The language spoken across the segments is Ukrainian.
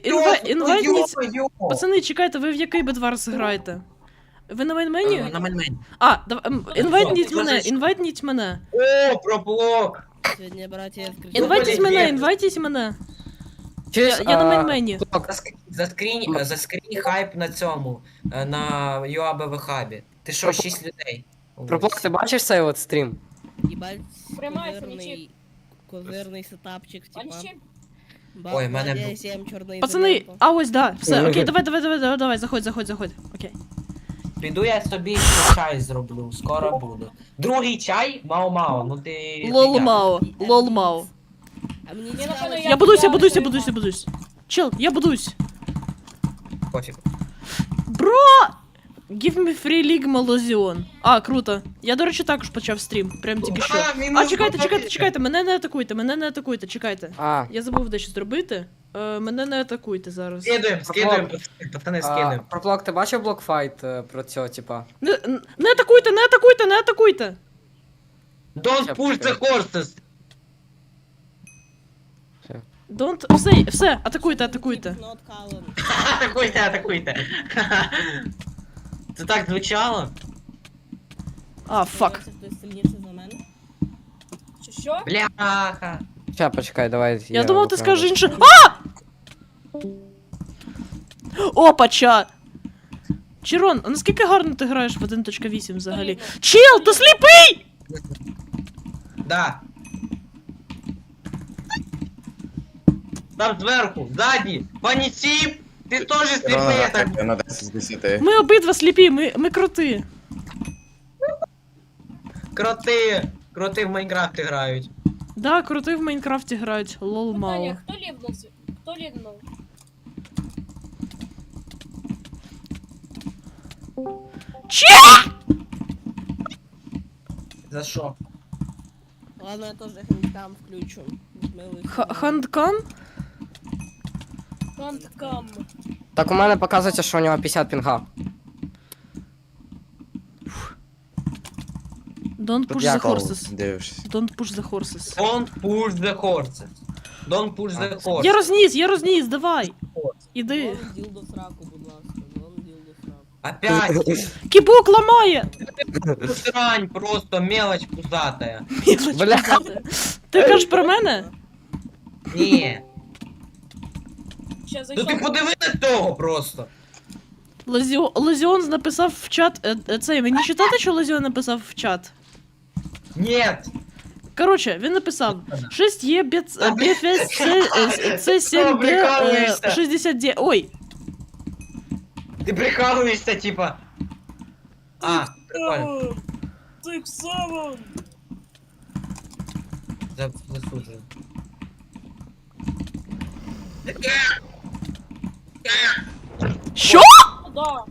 інве- інвайтніть. Йо-моє! Пацани, чекайте, ви в який бедварс граєте? Ви на мейн-мені? Е, На мельмень. А, дав- ем, інвайтніть Що, мене, скажи, що? інвайтніть мене. О, проблок! Сегодня, братья, скричали. Інвайтіть мене, полетіли. інвайтіть мене. Я, Чуєш, я на а, мейн-мені. Блок, Заск- Заскрінь, е, заскрінь хайп на цьому, е, на UABV хабі. Ти що, 6 людей? Проплок, ти бачиш цей от стрім? Ебать, Прямая козырный, козырный сетапчик, типа. Вообще, Ой, мене 7 черный Пацани, а ось, да, все, окей, давай, давай, давай, давай, давай, заходь, заходь, заходь. Окей. Піду я собі ще чай зроблю, скоро буду. Другий чай, мао-мао, ну ти... Лол мао, лол мао. А мне Я не напевно, нравится. Я будусь, я я будусь, я будусь, я будусь. Чел, я будусь. Пофіг. Бро! Give me free Ligma Lozion. А, круто. Я, до речі, також почав стрім. Прям тільки що. А, мінус А, чекайте, чекайте, чекайте, мене не атакуйте, мене не атакуйте, чекайте. А, Я забув дещо зробити. Е, мене не атакуйте зараз. Скидуємо, скидуємо, пацани, а скидуємо. Проплок, ти бачив блокфайт е, про цього, типа? Не, не атакуйте, не атакуйте, не атакуйте! Don't push the horses! Don't... Все, все, атакуйте, атакуйте. Not Callan. Атакуйте, атакуйте. Це так звучало? А, фак. Хтось сильніший за мене. що, що? Бляха. Ща, почекай, давай. Я думав, ти скажеш інше. А! Опача! Чирон, а наскільки гарно ти граєш в 1.8 взагалі? Чел, ти сліпий! Да. Там зверху, ззаді, панісіп, ти теж сліпий, я так. На 10 з 10. Ми обидва сліпі, ми, ми крути. Кроти, кроти в Майнкрафт грають. Да, крути в Майнкрафті грають. Лол мало. Питання, хто лівнув? Хто лівнув? Че? За що? Ладно, я тоже хендкам включу. Милый. Х- Хандкам? Ханткам. Так у мене показується, що у нього 50 пінга. Don't push the horses. Дивишся. Don't push the horses. Don't push the horses. Don't push the horses. Я розніс, я розніс, давай. Іди. Сраку, будь ласка. Сраку. Опять. Кібок ламає! Срань просто, мелочь пузатая. Бля. Ти кажеш про мене? Ні. Ще Ну зайшов. ти подиви на того просто. Лазіо... Лазіон написав в чат. е, е, Цей, мені читати, що Лазіон написав в чат? Нет. Коротше, він написав 6 є бет... Та, бля. це 7 д прикалуєшся? 60 д Ой, Ти прикалуєшся, типа. А, прикольно. Сик савон. За- Засуджую. Що? Да.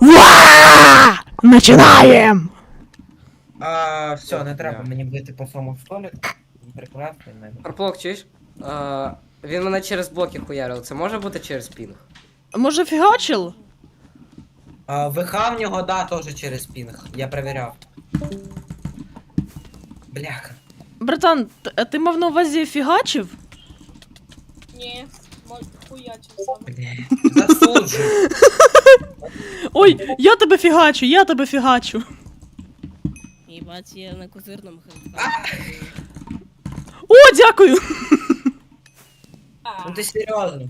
Уа! Начинаєм! А, все, не треба мені бити по своєму столі. Прекрасно, не. Проплок, чуєш? Е, він мене через блоки хуярив. Це може бути через пінг? Може фігачил? А, ВХ в нього, да, теж через пінг. Я перевіряв. Бляха. Братан, т- а ти мав на увазі фігачив? Ні. Засуджую. Ой, я тебе фігачу, я тебе фігачу. Ебать, я на козырном хендкам. О, дякую! А, Ну ти серйозно.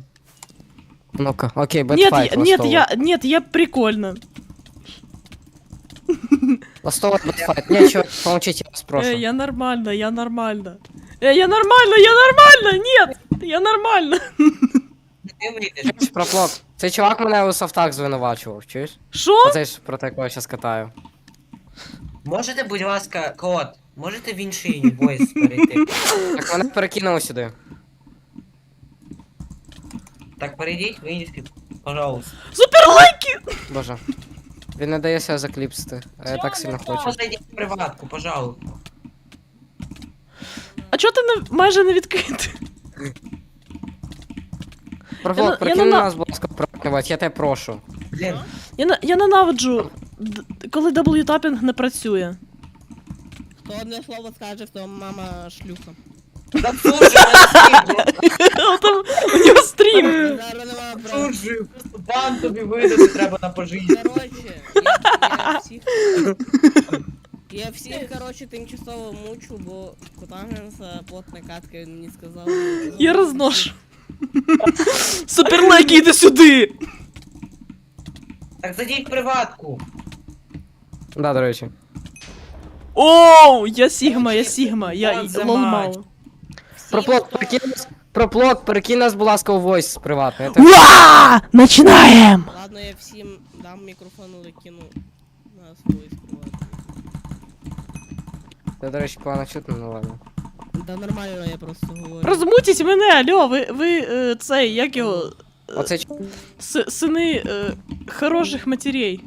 Ну-ка, окей, Нет, нет, я, нет, я прикольно. Ластовый бетфайт. Не, чувак, помолчите, я вас прошу. Э, я нормально, я нормально. Э, я нормально, я нормально, нет, я нормально. Ти вийдеш. Чуєш, проплок? Цей чувак мене у софтах звинувачував, чуєш? Що? Оцей ж про якого я зараз катаю. Можете, будь ласка, кот, можете в інший войс перейти? Так мене перекинуло сюди. Так, перейдіть в інший, пожалуйста. Суперлайки! Боже. Він не дає себе закліпсити, а я так сильно хочу. Зайдіть в приватку, пожалуйста. А чого ти не, майже не відкритий? Проплок, прикинь на- нас, будь ласка, прокривати, я тебе прошу. Блін, Я, на- я ненавиджу, д- коли W-тапінг не працює. Хто одне слово скаже, то мама шлюха. засуджую на світло. Там, у жив. Просто бан тобі видати треба на пожиття. Короче, я, я всіх... Я всіх, короче, тимчасово мучу, бо Кутангенса плотна катка він мені сказав. Я розношу. Суперлайки, іди сюди! Так зайдіть в приватку. Да, до речі. Оу, я Сігма, я Сігма, я What the лол match? Проплок, перекинь нас. Проплок, перекинь нас, будь ласка, у войс приватний. Я так- Уа! Начинаем! Ладно, я всім дам мікрофон, але кину на свої співати. Це, до речі, погано чутно, ну ладно. Та нормально, я просто говорю. Розмутіть мене, алло, ви, ви е, цей, як його, Оце ч- с- сини е, хороших матерей.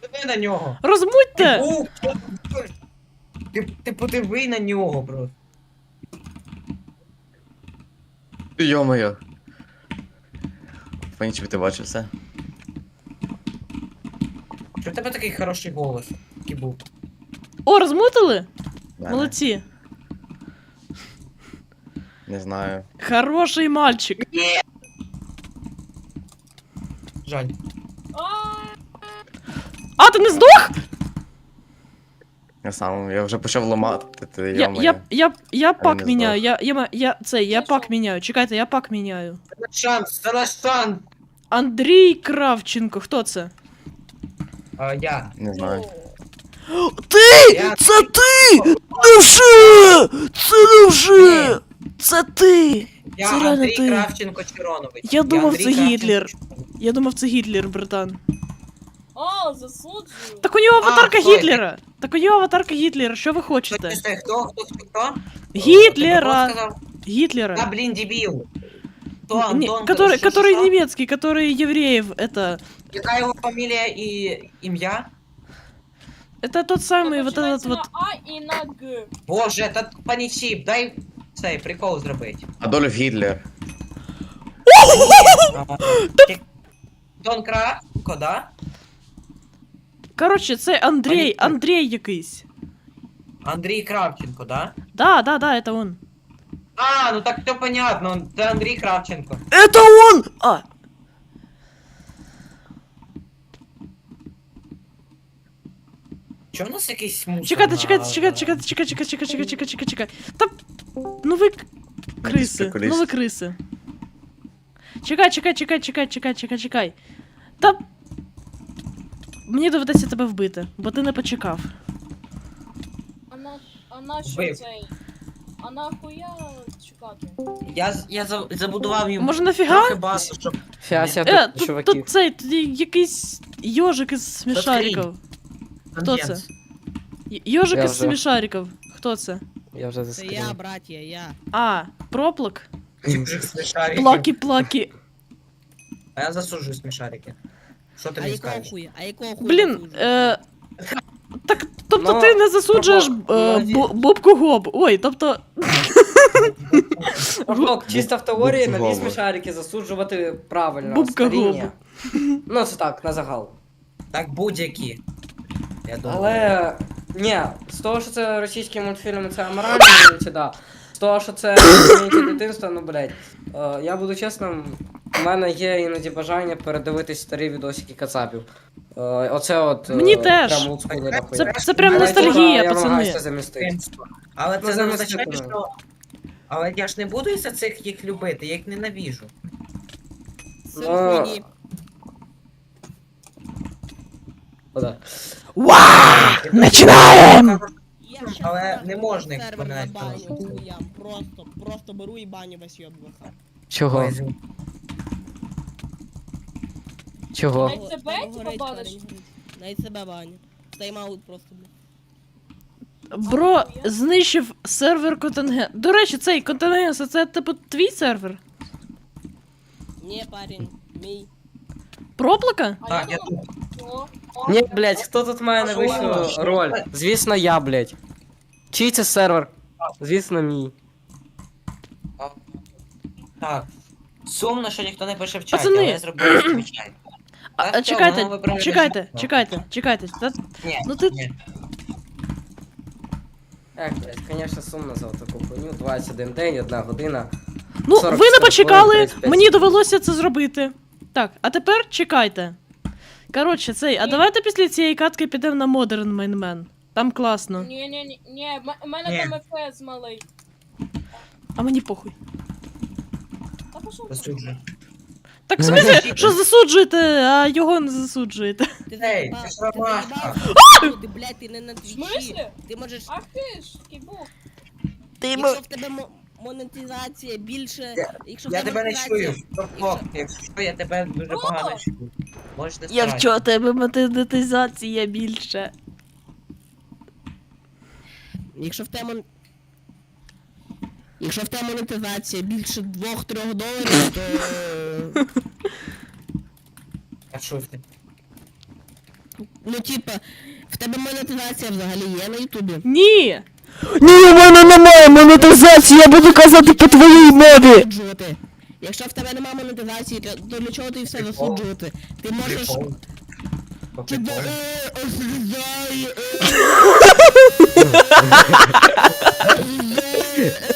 Подиви на нього. Розмутьте! Ти, ти, ти подиви на нього просто. Йо-моє. В принципі, ти бачив все. Тебе такий хороший голос? Який був. О, розмутили? Да, Молодці. Не знаю. Хороший мальчик. Жаль. А, А, ти не здох? Я сам, я вже почав ламати, ти Я, йо-моє. я, я, я пак здох. міняю, я, я, ма- я, цей, я пак міняю. Чекайте, я пак міняю. Це наш шанс, це наш шанс. Андрій Кравченко, хто це? А, я. Не знаю. Ти! Я- Це ти! Невже! Це невже! Це ти! Я Це реально Андрій ти. Кравченко Чиронович. Я думав, Андрій це Кравченко Гітлер. Чиронович. Я думав, це Гітлер, братан. а, засуджую. Так у нього аватарка стой. Гітлера! Так у нього аватарка Гітлера, що ви Хто, хочете? хто, хто, хто, хто? Гітлера! Ти сказав? Да, Гитлера. блин, дебил. Кто, Не, Антон? который, что, который что, что? немецкий, который евреев, это... Какая его фамилия и имя? Это тот самый, вот этот Починається вот... на А і на Г. Боже, этот паничип, дай цей прикол зробити. Адольф Гітлер. А, ти- Дон Кравченко, да? Короче, це Андрей, Понятно. Андрей якийсь. Андрій Кравченко, да? Да, да, да, это он. А, ну так все понятно, он- це Андрій Кравченко. Это он! А, Чого у нас якийсь мусор? чекайте, на- чекайте, чекайте, чекайте, чекайте, чекайте, чекайте, чекайте, чекайте, чекайте. Та, ну ви к- криси, ну ви криси. Чекай, чекай, чекай, чекай, чекай, чекай, чекай. Та... Мені доведеться тебе вбити, бо ти не почекав. А на, а на що Вбив. цей? А нахуя чекати? Я, з- я за- забудував йому Може нафіга? трохи базу, щоб... Фіася Е, тут, тут, чуваки. тут цей, тут якийсь йожик із смішариків. Хто це? Й- Йожик Я із вже. смішариків. Хто це? Я вже Це я, браття, я. А, проплак? Плаки-плаки. А я засуджую смішарики. Що ти А мені якого скажеш? хуя? А якого хуя? Блін, е, так, тобто Ну, ти не засуджуєш е, Бобку Гоб. Ой, тобто. Проплок, чисто в теорії Бубка нові смішарики засуджувати правильно. Бубка. Гоба. Ну, це так, на загал. Так будь-які. Я думаю. Але ні, з того, що це російські мультфільми, це аморально, да. З того, що це дитинство, ну блять. Е, я буду чесним, мене є іноді бажання передивитись старі відосики кацапів. Е, оце от. е, Мені теж. Прям олдскульне Це- Це, це прям Але ностальгія, я намагаюся пацани. замістити. Але Ну, це не замість означає, цього. що. Але я ж не буду із-за цих їх любити, я їх ненавіжу. Ну, хуйні. Да. Уа! Начинаем! Я щас Але не можна їх сервер вспоминати, забаню тому що- хуям. Просто, просто беру і баню весь ЙОБВХ. Чого? Ой, Чого? Навіть Там типа, баниш? Навіть себе баню. Тайм-аут просто, блядь. Бро знищив сервер контингент. До речі, цей контингент, це типу твій сервер? Ні, парень, мій. Проплака? А Так, я думав, о, о, Ні, блять, хто тут має найвищу роль? Звісно, я, блять. Чий це сервер? Звісно, мій. Так. Сумно, що ніхто не пише в чаті, Пацани. але я зробив звичайно. А, а, чекайте. Чекайте, чекайте, чекайте. Та- Ні, Ну ти. ні. Як, блядь, звісно, сумно за таку хуйню. 21 день, 1 година. Ну, 40 ви не почекали, 35 мені довелося це зробити. Так, а тепер чекайте. Коротше, цей, а давайте після цієї катки підемо на Modern Main Man. Там класно. Ні, ні, ні, ні, м- мене Ні. там ефес малий. А мені похуй. Та пошов. Так, в смысле, що засуджуєте, а його не засуджуєте. Ти Ей, ти ж ти ромашка. Ти, блядь, ти не на твічі. Ти можеш, Ах ти ж, кібук. якщо в тебе мо- монетизація більше, якщо в Я тебе не монетизація- чую. Проплок, якщо що, я тебе дуже погано чую. Можеш не Я вчора тебе монетизація більше. Якщо в тебе мон- Якщо в тебе монетизація більше 2-3 доларів, то. А що ти? Ну, типа, в тебе монетизація взагалі є на Ютубі. Ні! Ні, у мене немає монетизації, я буду казати по твоїй мові. Засуджувати. Якщо в тебе немає монетизації, то то для чого ти все засуджувати? Ти можеш. Прикол. По Тебе приколу. е, е. Е,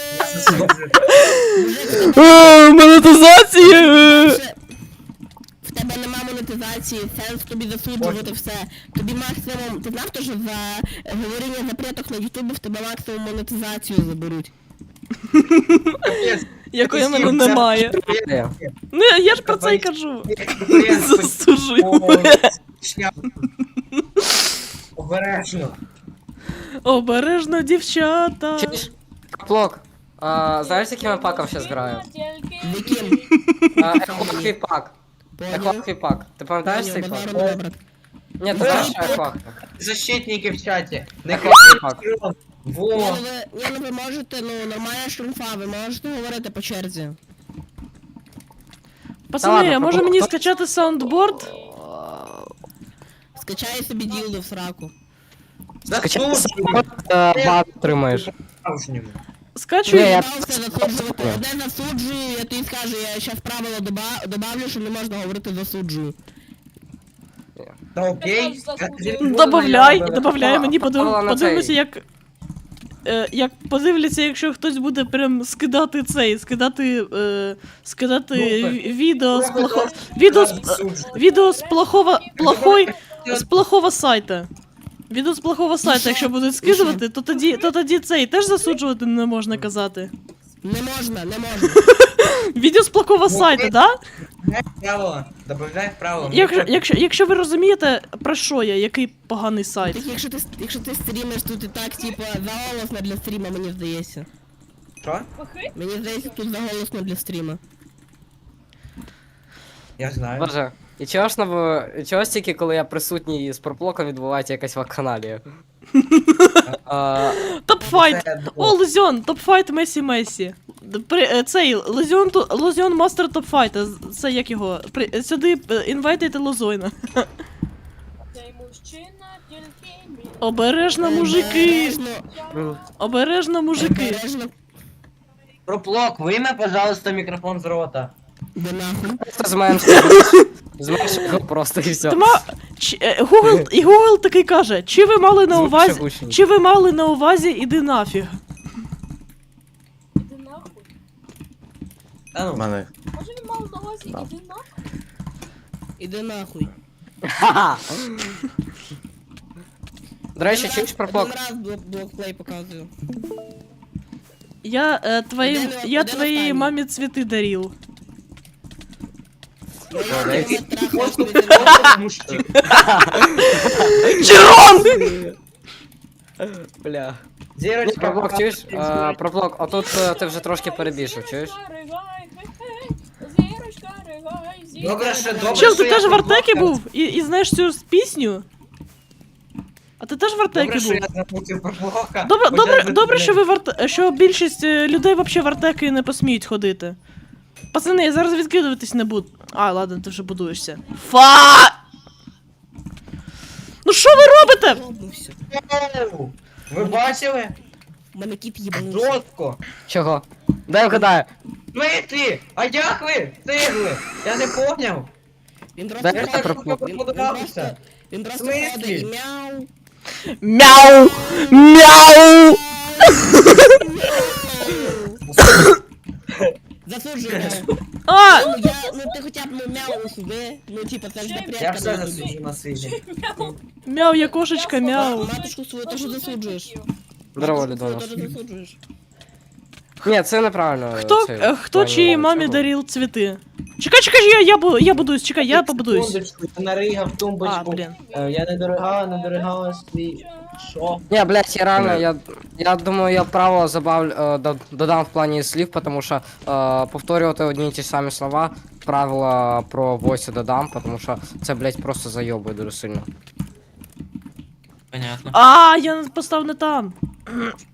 Монетизація. е. В тебе нема монетизації, сенс тобі засуджувати все. Тобі максимум, ти знав, то, що за говоріння запреток на Ютубі в тебе максимум монетизацію заберуть. Якої мене немає. Ну, я ж про це й кажу. Засуджую. Обережно. Обережно, дівчата. Чуєш? Каплок. А, знаєш, з яким я паком зараз граю? З яким? А, Ехлохвий пак. Поняв? Ехлохвий пак. Ти пам'ятаєш цей Поняв, пак? базару нема, брат. Ні, ти знаєш, що Ехлох? Защитники в чаті. Не Ехлохвий пак. Ні, Во. ну ви, ні, ну ви можете, ну нормальна штрафа, ви можете говорити по черзі. Пацани, ладно, а може про- мені про- скачати саундборд? Скачай собі ділду в сраку. Скачай Засуджую. Бат отримаєш. Справжньому. Скачую. Ні, я- Все засуджувати. Одне засуджую, я тобі скажу, я ще в правило доба- добавлю, що не можна говорити засуджую. Та окей. Засуджую. Тобі Добавляй, добавляй, мені на подивимося, цей. як. Е, як подивляться, якщо хтось буде прям скидати цей, скидати. Е, скидати Ну, ві- відео з Слухай, плохо... відео з, відео з плохого, плохой, з плохого сайта. Відео з плохого сайту, якщо будуть скидувати, то тоді, то тоді цей теж засуджувати не можна казати. Не можна, не можна. Відео з плохого сайту, да? Добавляй правила. Добавляй правила. Якщо, якщо, якщо ви розумієте, про що я, який поганий сайт. Так якщо ти, якщо ти стрімиш, тут і так, типа, заголосно для стріма, мені здається. Що? Мені здається, тут заголосно для стріма. Я знаю. Боже, і чого ж на чого ж тільки, коли я присутній з проплоком, відбувається якась вакханалія? А, О, Лузьон, топ-файт Месі Месі. При, е, цей Лузьон, ту- Лузьон мастер топ-файта. Це як його? При, сюди е, інвайтайте Лузойна. Цей мужчина тільки мій. Обережно, мужики! Обережно, мужики! Проплок, вийми, пожалуйста, мікрофон з рота. Де нахуй. Просто зменшуй. Зменшуй його просто і все. Чи, е, Google, і Google такий каже, чи ви мали на Звук увазі, ще гучний. чи ви мали на увазі, іди нафіг. Іди нахуй. Та ну. мене. Може він мав на увазі, Да. іди нахуй. Іди нахуй. Ха-ха. До речі, чуєш раз- проплок? Один раз блок- блокплей показую. Я, е, твоїм, Один- я один твоїй останній. мамі цвіти дарів. Ну, я Давай. тебе трахаю, Просто тобі просто мужчина. Чирон! Бля. Зірочка. проплок, чуєш? А, Проплок, а тут е, ти вже трошки перебільшив, чуєш? Добре, що добре. Чел, що ти я теж в Артекі був? І, і знаєш цю пісню? А ти теж в Артекі Добре, що був? я. Добре, Хоча добре, б, добре, що ви в арте... що більшість е, людей взагалі в артеки не посміють ходити. Пацани, я зараз відкидуватись не буду. А, ладно, ти вже будуєшся. Фа! Ну що ви робите? Єбнувся. Ви бачили? Мене кіт їбанувся. Жорстко. Чого? Дай вгадаю. Ну, ви ти! А як ви? Встигли! Я не поняв. Він просто Він, просто, подався. мяу. Мяу! Мяу! Заслужив. А! Ну, ну я, ну ти хоча б ну, мяу усуди, ну типа це ж Ще Я все засуджу на свіжі. Мяу. Я кошечка, мяу. Матушку свою теж засуджуєш. Здорово, Матушку Людмила. свою теж засуджуєш. Ні, це неправильно. Хто, це е, хто правильно чиїй мамі дарив цвіти? Чекай, чекай, я, я, бу- я будуюсь, чекай, я побудуюсь. Секундочку, я наригав А, тумбочку. блін. Е, Я не дорога, не дорога свій. Що? Ні, блядь, я реально, я, я думаю, я право забав, е, до- додам в плані слів, тому що е, повторювати одні й ті самі слова, правила про войси додам, тому що це, блядь, просто зайобує дуже сильно. Понятно. А, я поставив не там.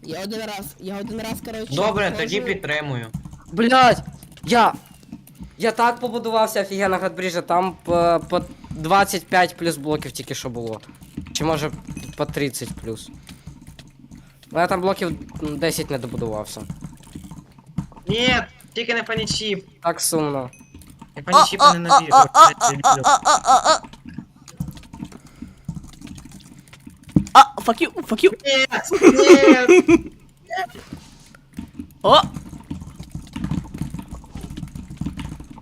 Я один раз, я один раз, коротше. Добре, тоді підтримую. Блядь, я. Я так побудувався офігенно Гатбріжа, там по, по 25 плюс блоків тільки що було. Чи може по 30 плюс. Ну я там блоків 10 не добудувався. Ні, тільки не панічіп. Так сумно. Я панічіпа не набію. fuck you, fuck you. Ні, ні. О,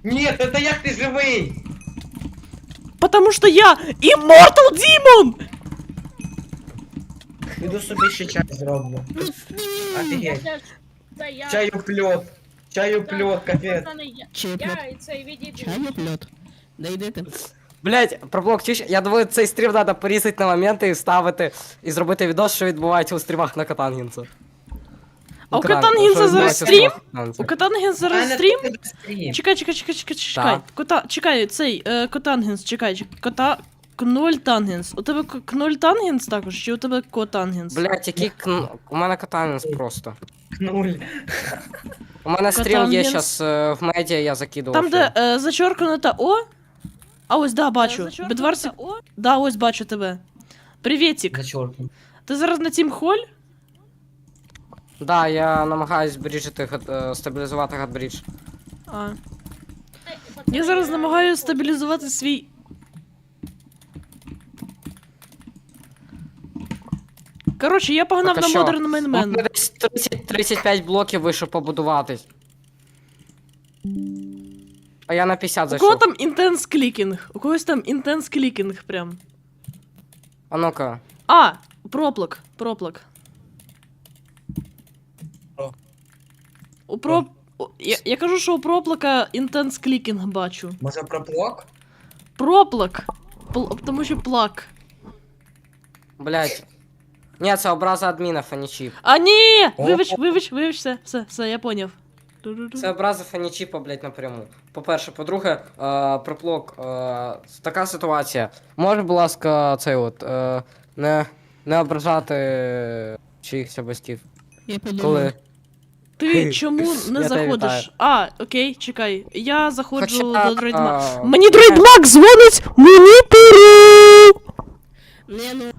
Ні, це як ти живий? потому что я Immortal Demon! Іду собі ще чай зроблю. Офігеть. Це я. Чаю пльот. Чаю пльот, капець. Пацани, я- Чиплет. Я і цей відійду. Чайник лед. Да йдете. Блять, про блок чуєш? Я думаю, цей стрім треба порізати на моменти і вставити і зробити відос, що відбувається у стрімах на Катангінса. А у Катан- Катангінса що зараз у стрім? У Катангенс зараз стрім? Чекай, чекай, чекай, чекай, чекай. Кота, чекай, цей, е, Котангенс, чекай, чекай. Кота... Кноль Тангенс. У тебе к- Кноль Тангенс також, чи у тебе Котангенс? Блять, який кн... У мене Катангінс просто. Нуль. У мене стрім є Катангінс. зараз в медіа, я закидував. Там, де е, зачеркнута О. А ось, да, бачу. Бедварсі... Да, ось бачу тебе. Привітик. Зачоркну. Ти зараз на Тім Холь? Да, я намагаюсь бріжити, гат- е, стабілізувати гатбрідж. А. Я зараз намагаюся стабілізувати свій. Коротше, я погнав Так, а на що? Modern Man мене Man. десь 30, 35 блоків вийшов побудуватись. А я на 50 У зайшов. кого там інтенс клікінг? У когось там інтенс клікінг прям. А ну-ка. А, проплак, проплак. Про. У про... у- Я, я кажу, що у проплака інтенс клікінг бачу. Може про блок? Проплак. Пл... Тому що плак. Блять. Ні, це образа адмінів, а не чіп. А ні! О. Вибач, вибач, вибач, все, все, все, я поняв. Це образа а не чіпа, блять, напряму. По-перше, по-друге, е, про. Е, така ситуація. Може, будь ласка, цей от. Е, не, не ображати чиїхся батьків. Я. Коли. Ти чому не Я тебе заходиш? вітаю. А, окей, чекай. Я заходжу Хоча, до Дрейдма. а, Мені Дрейдмак дзвонить! Мені піру! Не, ну,